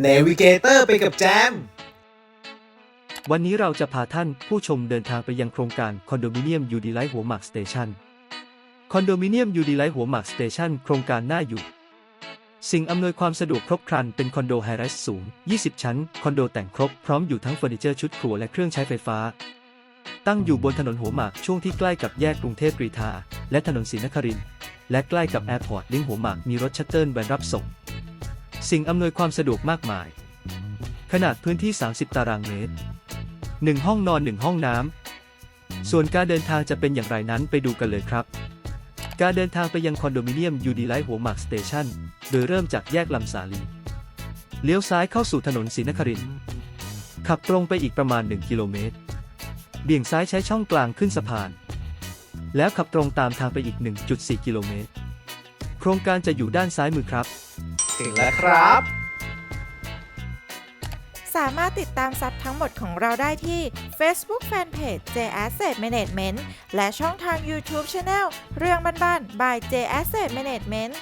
เนวิเกเตอร์ไปกับแจม วันนี้เราจะพาท่านผู้ชมเดินทางไปยังโครงการคอนโดมิเนียมยูดีไลท์หัวหมากสเตชันคอนโดมิเนียมยูดีไลท์หัวหมากสเตชันโครงการน่าอยู่ สิ่งอำนวยความสะดวกครบครันเป็นคอนโดไฮไรส์สูง 20 ชั้น คอนโดแต่งครบพร้อมอยู่ทั้งเฟอร์นิเจอร์ชุดครัวและเครื่องใช้ไฟฟ้า ตั้งอยู่บนถนนหัวหมากช่วงที่ใกล้กับแยกกรุงเทพกรีฑาและถนนศรีนครินทร์และใกล้กับแอร์พอร์ตลิงหัวหมากมีรถชัตเติลแวนรับส่ง สิ่งอำนวยความสะดวกมากมาย ขนาดพื้นที่ 30 ตารางเมตร 1 ห้องนอน 1 ห้องน้ำ ส่วนการเดินทางจะเป็นอย่างไรนั้นไปดูกันเลยครับ การเดินทางไปยังคอนโดมิเนียมยูดีไลท์หัวหมากสเตชันโดยเริ่มจากแยกลำสาลี เลี้ยวซ้ายเข้าสู่ถนนศรีนครินทร์ ขับตรงไปอีกประมาณ 1 กิโลเมตร เบี่ยงซ้ายใช้ช่องกลางขึ้นสะพาน แล้วขับตรงตามทางไปอีก 1.4 กิโลเมตร โครงการจะอยู่ด้านซ้ายมือครับ ถึงแล้วครับ สามารถติดตามซับทั้งหมดของเราได้ที่ Facebook Fanpage J Asset Management และช่องทาง YouTube Channel เรื่องบ้านๆ by J Asset Management